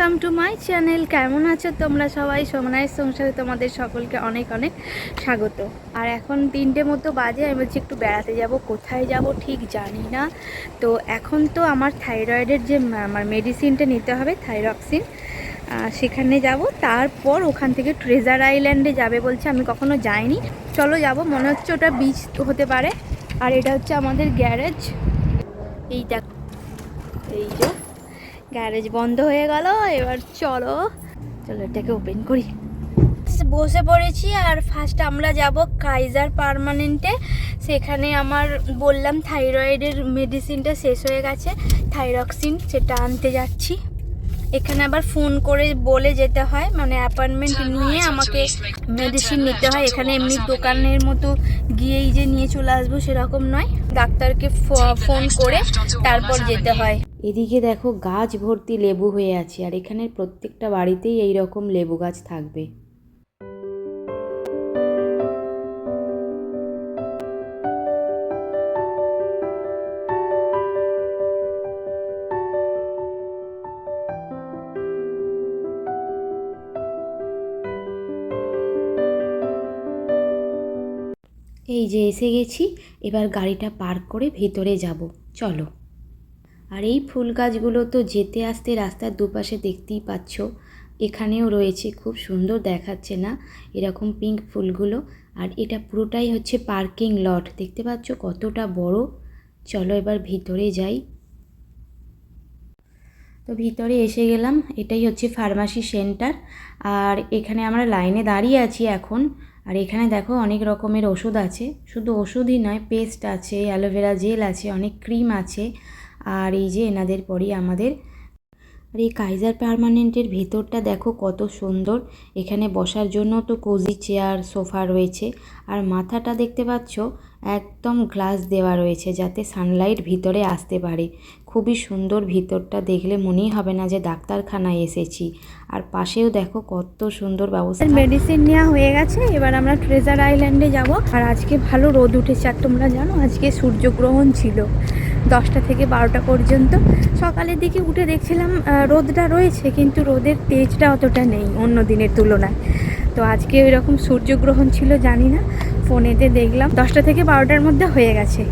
Welcome to my channel. কেমন আছো তোমরা সবাই? সোমনায়ের সংসারে তোমাদের সকলকে অনেক অনেক স্বাগত। আর এখন তিনটে মতো বাজে, আমি বলছি একটু বেড়াতে যাব। কোথায় যাব ঠিক জানি না। তো এখন তো আমার থাইরয়েডের যে আমার মেডিসিনটা নিতে হবে, থাইরক্সিন সেখানে যাব। তারপর ওখান থেকে ট্রেজার আইল্যান্ডে যাবে বলছে, আমি কখনো যাইনি। চলো যাব, মনে হচ্ছে ওটা বিচ হতে পারে। আর এটা হচ্ছে আমাদের গ্যারেজ। এই দেখ, এই যে গ্যারেজ বন্ধ হয়ে গেল এবার চলো। চলো এটাকে ওপেন করি। বসে পড়েছি আর ফার্স্ট আমরা যাব কাইজার পারমানেন্টে সেখানে আমার বললাম থাইরয়েডের মেডিসিনটা শেষ হয়ে গেছে থাইরক্সিন সেটা আনতে যাচ্ছি। এখানে আবার ফোন করে বলে যেতে হয় মানে অ্যাপয়েন্টমেন্ট নিয়ে আমাকে মেডিসিন নিতে হয়। এখানে এমনি দোকানের মতো গিয়েই যে নিয়ে চলে আসব সেরকম নয়। ডাক্তারকে ফো- ফোন করে তারপর যেতে হয়। এদিকে দেখো গাছ ভর্তি লেবু হয়ে আছে আর এখানের প্রত্যেকটা বাড়িতেই এই রকম লেবু গাছ থাকবে। যে এসে গেছি, এবার গাড়িটা পার্ক করে ভেতরে যাব। চলো। আর এই ফুল গাছগুলো তো যেতে আসতে রাস্তার দুপাশে দেখতেই পাচ্ছ। এখানেও রয়েছে, খুব সুন্দর দেখাচ্ছে না এরকম পিঙ্ক ফুলগুলো। আর এটা পুরোটাই হচ্ছে পার্কিং লট দেখতে পাচ্ছ কতটা বড়। চলো এবার ভিতরে যাই। তো ভিতরে এসে গেলাম, এটাই হচ্ছে ফার্মাসি সেন্টার আর এখানে আমরা লাইনে দাঁড়িয়ে আছি এখন। আর এখানে দেখো অনেক রকমের ওষুধ আছে। শুধু ওষুধই নয়, পেস্ট আছে, অ্যালোভেরা জেল আছে, অনেক ক্রিম আছে। আর এই যে এনাদের পরই আমাদের আর এই কাইজার পারমানেন্টের ভেতরটা দেখো কত সুন্দর। এখানে বসার জন্য তো কোজি চেয়ার সোফা রয়েছে। আর মাথাটা দেখতে পাচ্ছ, একদম গ্লাস দেওয়া রয়েছে যাতে সানলাইট ভিতরে আসতে পারে। খুবই সুন্দর ভিতরটা দেখলে মনেই হবে না যে ডাক্তারখানায় এসেছি। আর পাশেও দেখো কত সুন্দর ব্যবস্থা। মেডিসিন নেওয়া হয়ে গেছে, এবার আমরা ট্রেজার আইল্যান্ডে যাব। আর আজকে ভালো রোদ উঠেছে, আর তোমরা জানো আজকে সূর্যগ্রহণ ছিল। দশটা থেকে বারোটা পর্যন্ত। সকালের দিকে উঠে দেখছিলাম রোদটা রয়েছে, কিন্তু রোদের তেজটা অতটা নেই অন্য দিনের তুলনায়। তো আজকে ওই রকম সূর্যগ্রহণ ছিল, জানি না। ফোনেতে দেখলাম, দশটা থেকে বারোটার মধ্যে হয়ে গেছে।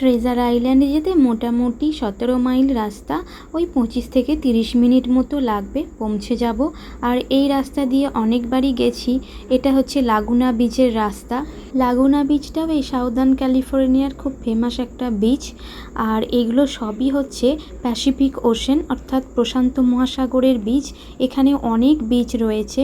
ট্রেজার আইল্যান্ডে যেতে মোটামুটি সতেরো মাইল রাস্তা, ওই পঁচিশ থেকে তিরিশ মিনিট মতো লাগবে, পৌঁছে যাব। আর এই রাস্তা দিয়ে অনেকবারই গেছি, এটা হচ্ছে লাগুনা বিচের রাস্তা। লাগুনা বিচটাও এই সাউদার্ন ক্যালিফোর্নিয়ার খুব ফেমাস একটা বিচ আর এগুলো সবই হচ্ছে প্যাসিফিক ওশেন অর্থাৎ প্রশান্ত মহাসাগরের বিচ এখানে অনেক বিচ রয়েছে।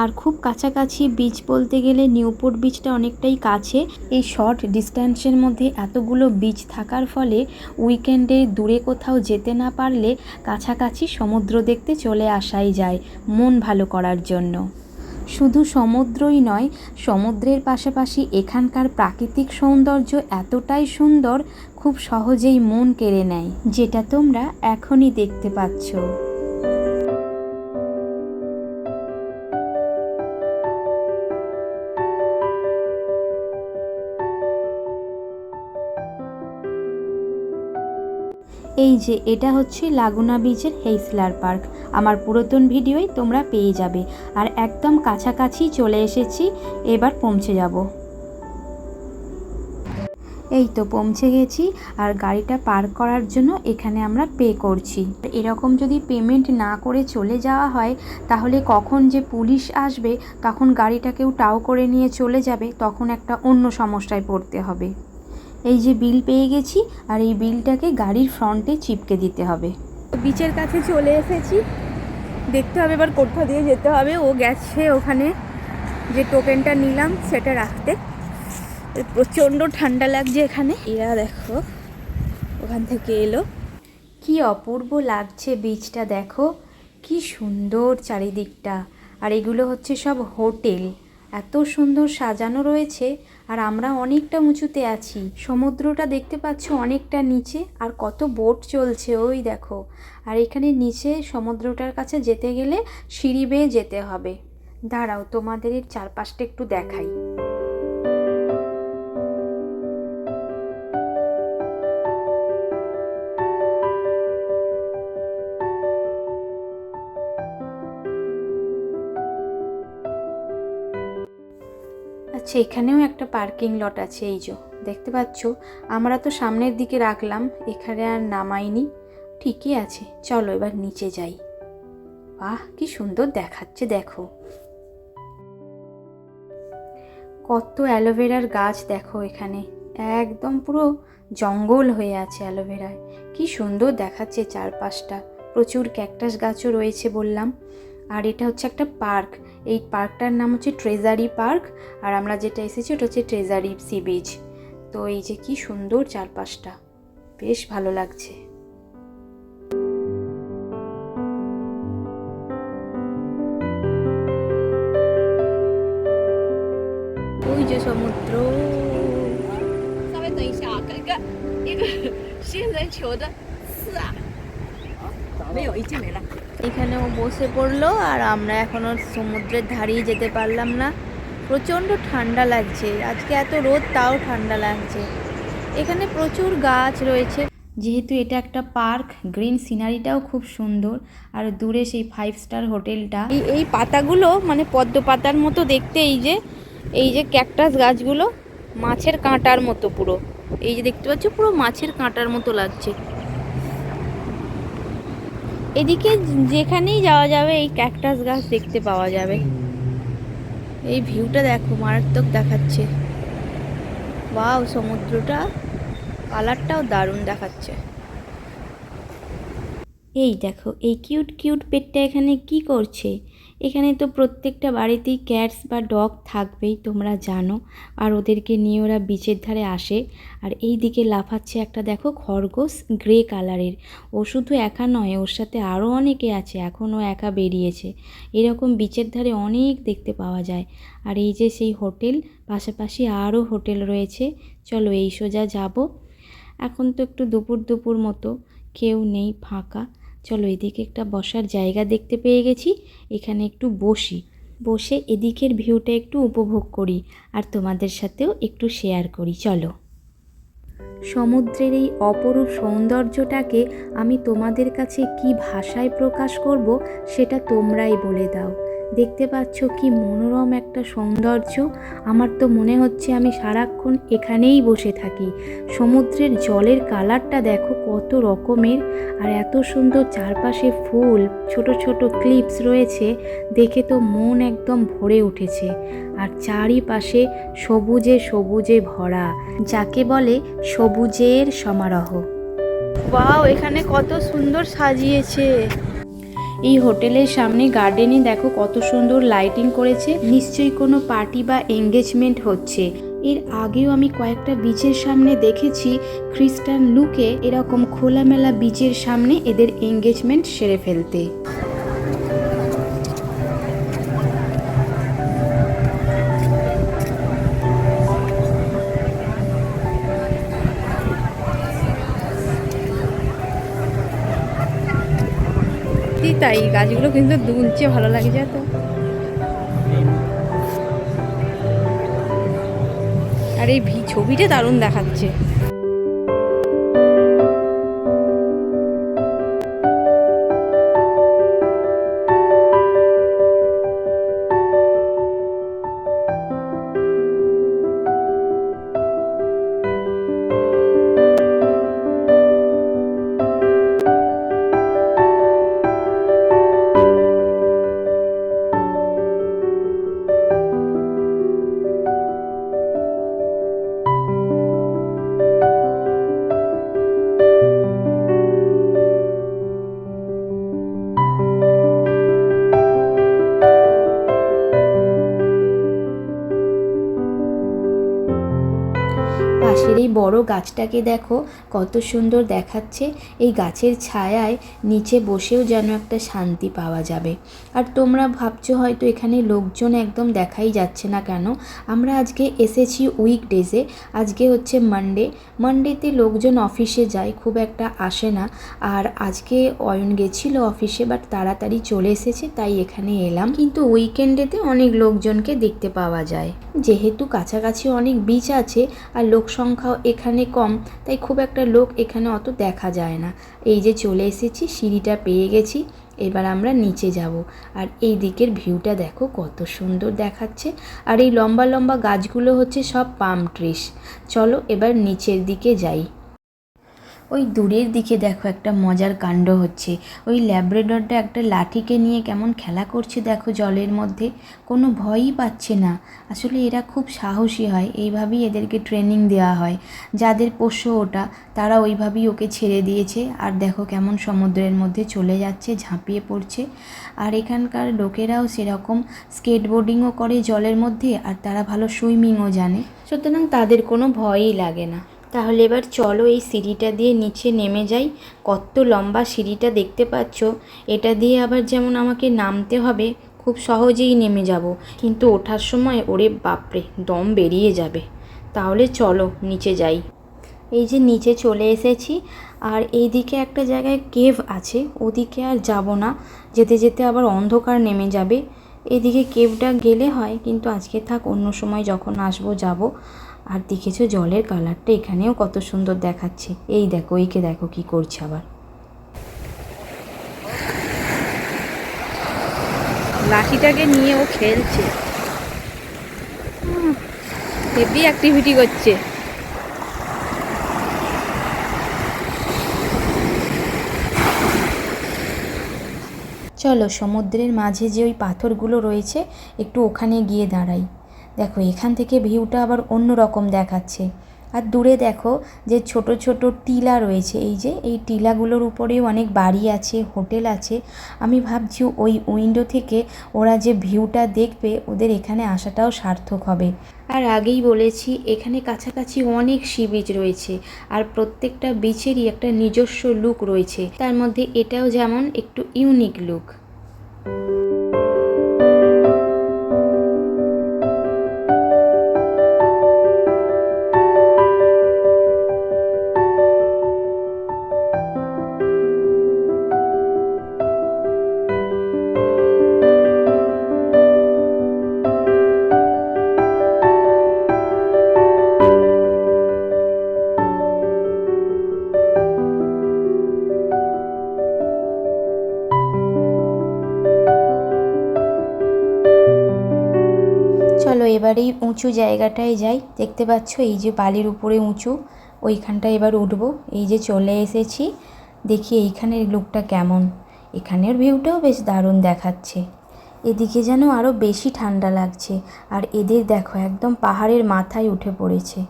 আর খুব কাছাকাছি বিচ বলতে গেলে নিউপোর্ট বিচটা অনেকটাই কাছে। এই শর্ট ডিস্ট্যান্সের মধ্যে এতগুলো বিচ থাকার ফলে উইকেন্ডে দূরে কোথাও যেতে না পারলে কাছাকাছি সমুদ্র দেখতে চলে আসাই যায় মন ভালো করার জন্য। শুধু সমুদ্রই নয়, সমুদ্রের পাশাপাশি এখানকার প্রাকৃতিক সৌন্দর্য এতটাই সুন্দর, খুব সহজেই মন কেড়ে নেয়, যেটা তোমরা এখনই দেখতে পাচ্ছ। এই যে, এটা হচ্ছে লাগুনা বিচের হেইসলার পার্ক আমার পুরাতন ভিডিওই তোমরা পেয়ে যাবে। আর একদম কাছাকাছি চলে এসেছি, এবার পৌঁছে যাব। এই তো পৌঁছে গেছি, আর গাড়িটা পার্ক করার জন্য এখানে আমরা পে করছি। এরকম যদি পেমেন্ট না করে চলে যাওয়া হয়, তাহলে কখন যে পুলিশ আসবে, তখন গাড়িটা কেউ টাও করে নিয়ে চলে যাবে, তখন একটা অন্য সমস্যায় পড়তে হবে। এই যে বিল পেয়ে গেছি আর এই বিলটাকে গাড়ির ফ্রন্টে চিপকে দিতে হবে। বিচের কাছে চলে এসেছি। দেখতে হবে এবার কোথা দিয়ে যেতে হবে। ও গেছে ওখানে। যে টোকেনটা নিলাম সেটা রাখতে। প্রচণ্ড ঠান্ডা লাগছে এখানে। এরা দেখো ওখান থেকে এলো। কি অপূর্ব লাগছে বীজটা দেখো। কি সুন্দর চারিদিকটা। আর এগুলো হচ্ছে সব হোটেল। এত সুন্দর সাজানো রয়েছে আর আমরা অনেকটা উঁচুতে আছি। সমুদ্রটা দেখতে পাচ্ছ অনেকটা নিচে আর কত বোট চলছে, ওই দেখো। আর এখানে নিচে সমুদ্রটার কাছে যেতে গেলে সিঁড়ি বেয়ে যেতে হবে। দাঁড়াও, তোমাদের চারপাশটা একটু দেখাই। এখানেও একটা পার্কিং লট আছে, এই যে। দেখতে পাচ্ছ? আমরা তো সামনের দিকে রাখলাম, এখানে আর নামাইনি। ঠিকই আছে, চলো এবার নিচে যাই। বাহ, কি সুন্দর দেখাচ্ছে, দেখো। কত অ্যালোভেরার গাছ দেখো এখানে। একদম পুরো জঙ্গল হয়ে আছে অ্যালোভেরায়। কি সুন্দর দেখাচ্ছে চারপাশটা। প্রচুর ক্যাকটাস গাছও রয়েছে বললাম। আর এটা হচ্ছে একটা পার্ক। এই পার্কটার নাম হচ্ছে ট্রেজারি পার্ক আর আমরা যেটা এসেছি ওটা হচ্ছে ট্রেজারি সি বিচ তো এই যে কি সুন্দর চারপাশটা বেশ ভালো লাগছে ওই যে সমুদ্র 稍微等一下啊，跟一个一个仙人球的刺啊，没有，已经没了。 এখানেও বসে পড়ল আর আমরা এখনও সমুদ্রের ধারেই যেতে পারলাম না। প্রচণ্ড ঠান্ডা লাগছে। আজকে এত রোদ, তাও ঠান্ডা লাগছে। এখানে প্রচুর গাছ রয়েছে। যেহেতু এটা একটা পার্ক, গ্রিন সিনারিটাও খুব সুন্দর। আর দূরে সেই ফাইভ স্টার হোটেলটা। এই এই পাতাগুলো মানে পদ্ম পাতার মতো দেখতে, এই যে এই যে ক্যাকটাস গাছগুলো, মাছের কাঁটার মতো পুরো। এই যে দেখতে পাচ্ছ, পুরো মাছের কাঁটার মতো লাগছে। এদিকে যেখানেই যাওয়া যাবে, এই ক্যাকটাস গাছ দেখতে পাওয়া যাবে। এই ভিউটা দেখো, মারাত্মক দেখাচ্ছে। বাও সমুদ্রটা, কালারটাও দারুণ দেখাচ্ছে। এই দেখো, এই কিউট কিউট পেটটা এখানে কি করছে? এখানে তো প্রত্যেকটা বাড়িতেই ক্যাটস বা ডগ থাকবেই, তোমরা জানো। আর ওদেরকে নিয়ে ওরা বিচের ধারে আসে। আর এই দিকে লাফাচ্ছে একটা, দেখো, খরগোশ গ্রে কালারের ও শুধু একা নয়, ওর সাথে আরও অনেকে আছে এখনও একা বেরিয়েছে। এরকম বিচের ধারে অনেক দেখতে পাওয়া যায়। আর এই যে সেই হোটেল পাশাপাশি আরও হোটেল রয়েছে। চলো এই সোজা যাব। এখন তো একটু দুপুর দুপুর মতো, কেউ নেই ফাঁকা। চলো এদিকে একটা বসার জায়গা দেখতে পেয়ে গেছি, এখানে একটু বসি। বসে এদিকের ভিউটা একটু উপভোগ করি আর তোমাদের সাথেও একটু শেয়ার করি, চলো। সমুদ্রের এই অপরূপ সৌন্দর্যটাকে আমি তোমাদের কাছে কি ভাষায় প্রকাশ করব, সেটা তোমরাই বলে দাও। দেখতে পাচ্ছ কি মনোরম একটা সৌন্দর্য। আমার তো মনে হচ্ছে আমি সারাক্ষণ এখানেই বসে থাকি। সমুদ্রের জলের কালারটা দেখো কত রকমের, আর এত সুন্দর চারপাশে ফুল, ছোট ছোট ক্লিপস রয়েছে, দেখে তো মন একদম ভরে উঠেছে। আর চারিপাশে সবুজে সবুজে ভরা, যাকে বলে সবুজের সমারোহ। ওয়াও, এখানে কত সুন্দর সাজিয়েছে। এই হোটেলের সামনে গার্ডেনে দেখো কত সুন্দর লাইটিং করেছে। নিশ্চয়ই কোনো পার্টি বা এঙ্গেজমেন্ট হচ্ছে। এর আগেও আমি কয়েকটা বিচের সামনে দেখেছি। খ্রিস্টান লুকে এরকম খোলামেলা বিচের সামনে এদের এঙ্গেজমেন্ট সেরে ফেলতে। তাই গাছগুলো কিন্তু দুলছে ভালো লাগছে তো। আর এই ছবিটা দারুণ দেখাচ্ছে। বড় গাছটাকে দেখো, কত সুন্দর দেখাচ্ছে। এই গাছের ছায়ায় নিচে বসেও যেন একটা শান্তি পাওয়া যাবে। আর তোমরা ভাবছ হয়তো এখানে লোকজন একদম দেখাই যাচ্ছে না কেন? আমরা আজকে এসেছি উইকডেজে আজকে হচ্ছে মানডে মানডেতে লোকজন অফিসে যায়, খুব একটা আসে না। আর আজকে অয়ন গেছিল অফিসে বাট তাড়াতাড়ি চলে এসেছে, তাই এখানে এলাম। কিন্তু উইকেন্ডেতে অনেক লোকজনকে দেখতে পাওয়া যায়। যেহেতু কাছাকাছি অনেক বিচ আছে, আর লোক সংখ্যাও এখানে কম, তাই খুব একটা লোক এখানে অত দেখা যায় না। এই যে চলে এসেছি, সিঁড়িটা পেয়ে গেছি, এবার আমরা নিচে যাব। আর এই দিকের ভিউটা দেখো কত সুন্দর দেখাচ্ছে। আর এই লম্বা লম্বা গাছগুলো হচ্ছে সব পাম ট্রিস চলো এবার নিচের দিকে যাই। ওই দূরের দিকে দেখো একটা মজার কাণ্ড হচ্ছে। ওই ল্যাব্রেডরটা একটা লাঠিকে নিয়ে কেমন খেলা করছে দেখো জলের মধ্যে। কোনো ভয়ই পাচ্ছে না। আসলে এরা খুব সাহসী হয়, এইভাবেই এদেরকে ট্রেনিং দেওয়া হয়। যাদের পোষ্য ওটা, তারা ওইভাবেই ওকে ছেড়ে দিয়েছে। আর দেখো কেমন সমুদ্রের মধ্যে চলে যাচ্ছে, ঝাঁপিয়ে পড়ছে। আর এখানকার লোকেরাও সেরকম স্কেটবোর্ডিংও করে জলের মধ্যে, আর তারা ভালো সুইমিংও জানে। সুতরাং তাদের কোনো ভয়ই লাগে না। তাহলে এবার চলো এই সিঁড়িটা দিয়ে নিচে নেমে যাই। কত লম্বা সিঁড়িটা দেখতে পাচ্ছ। এটা দিয়ে আবার যেমন আমাকে নামতে হবে, খুব সহজেই নেমে যাব। কিন্তু ওঠার সময় ওরে বাপরে, দম বেরিয়ে যাবে। তাহলে চলো নিচে যাই। এই যে নিচে চলে এসেছি, আর এইদিকে একটা জায়গায় কেভ আছে, ওদিকে আর যাব না। যেতে যেতে আবার অন্ধকার নেমে যাবে। এদিকে কেভটা গেলে হয়, কিন্তু আজকে থাক, অন্য সময় যখন আসব, যাব। আর দেখেছ জলের কালারটা এখানেও কত সুন্দর দেখাচ্ছে। এই দেখো এইকে দেখো কি করছে আবার। লাঠিটাকে নিয়ে ও খেলছে। হেভি অ্যাক্টিভিটি করছে। চলো সমুদ্রের মাঝে যে ওই পাথরগুলো রয়েছে একটু ওখানে গিয়ে দাঁড়াই। দেখো, এখান থেকে ভিউটা আবার অন্য রকম দেখাচ্ছে। আর দূরে দেখো যে ছোট ছোট টিলা রয়েছে। এই যে, এই টিলাগুলোর উপরেও অনেক বাড়ি আছে, হোটেল আছে। আমি ভাবছি ওই উইন্ডো থেকে ওরা যে ভিউটা দেখবে, ওদের এখানে আসাটাও সার্থক হবে। আর আগেই বলেছি, এখানে কাছাকাছি অনেক সি বিচ রয়েছে আর প্রত্যেকটা বিচেরই একটা নিজস্ব লুক রয়েছে। তার মধ্যে এটাও যেমন একটু ইউনিক লুক। এই উঁচু জায়গাটায় যাই, দেখতে পাচ্ছ এই যে বালির উপরে উঁচু, ওইখানটায় এবার উঠবো। এই যে চলে এসেছি, দেখি এইখানের লুকটা কেমন। এখানের ভিউটাও বেশ দারুণ দেখাচ্ছে। এদিকে যেন আরও বেশি ঠান্ডা লাগছে, আর এদের দেখো একদম পাহাড়ের মাথায় উঠে পড়েছে।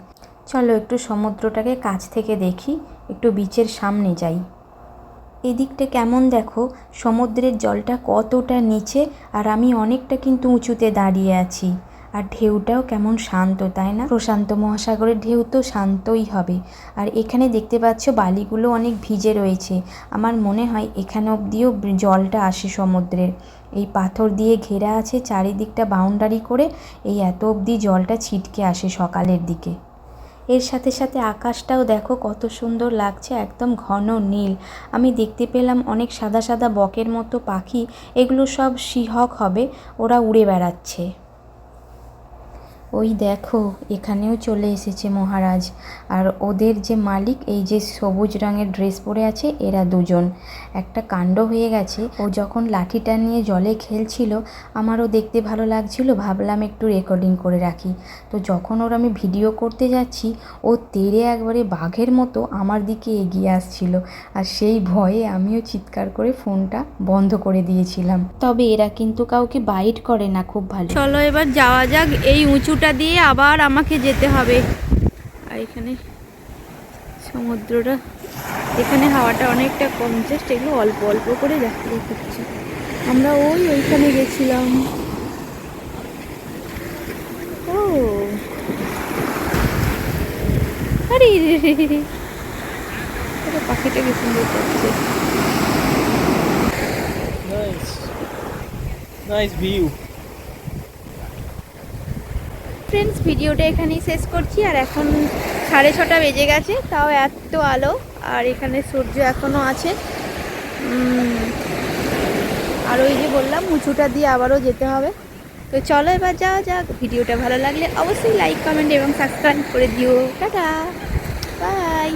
চলো একটু সমুদ্রটাকে কাছ থেকে দেখি, একটু বিচের সামনে যাই। এদিকটা কেমন দেখো, সমুদ্রের জলটা কতটা নিচে, আর আমি অনেকটা কিন্তু উঁচুতে দাঁড়িয়ে আছি। আর ঢেউটাও কেমন শান্ত, তাই না? প্রশান্ত মহাসাগরের ঢেউ তো শান্তই হবে। আর এখানে দেখতে পাচ্ছ বালিগুলো অনেক ভিজে রয়েছে। আমার মনে হয় এখানে অবধিও জলটা আসে সমুদ্রের। এই পাথর দিয়ে ঘেরা আছে চারিদিকটা বাউন্ডারি করে, এই এত অবধি জলটা ছিটকে আসে সকালের দিকে। এর সাথে সাথে আকাশটাও দেখো কত সুন্দর লাগছে, একদম ঘন নীল। আমি দেখতে পেলাম অনেক সাদা সাদা বকের মতো পাখি, এগুলো সব শিহক হবে, ওরা উড়ে বেড়াচ্ছে। ওই দেখো, এখানেও চলে এসেছে মহারাজ। আর ওদের যে মালিক, এই যে সবুজ রঙের ড্রেস পরে আছে, এরা দুজন। একটা কাণ্ড হয়ে গেছে, ও যখন লাঠিটা নিয়ে জলে খেলছিল, আমারও দেখতে ভালো লাগছিল, ভাবলাম একটু রেকর্ডিং করে রাখি। তো যখন ওর আমি ভিডিও করতে যাচ্ছি, ও তেড়ে একবারে বাঘের মতো আমার দিকে এগিয়ে আসছিল। আর সেই ভয়ে আমিও চিৎকার করে ফোনটা বন্ধ করে দিয়েছিলাম। তবে এরা কিন্তু কাউকে বাইট করে না খুব ভালো। চলো এবার যাওয়া যাক এই উঁচুটা দিয়ে আবার আমাকে যেতে হবে। আর এখানে সমুদ্রটা, এখানে হাওয়াটা অনেকটা কম। জাস্ট এগুলো অল্প অল্প করে দেখতে করছে। আমরা ওই ওইখানে গেছিলাম। ও। আরে। পাখিটা কি সুন্দর করছে. Nice view. ফ্রেন্ডস ভিডিওটা এখানেই শেষ করছি। আর এখন সাড়ে ছটা বেজে গেছে, তাও এত আলো, আর এখানে সূর্য এখনও আছে। আর ওই যে বললাম, উঁচুটা দিয়ে আবারও যেতে হবে। তো চলো এবার যাওয়া যাক, ভিডিওটা ভালো লাগলে অবশ্যই লাইক কমেন্ট এবং সাবস্ক্রাইব করে দিও। Tata bye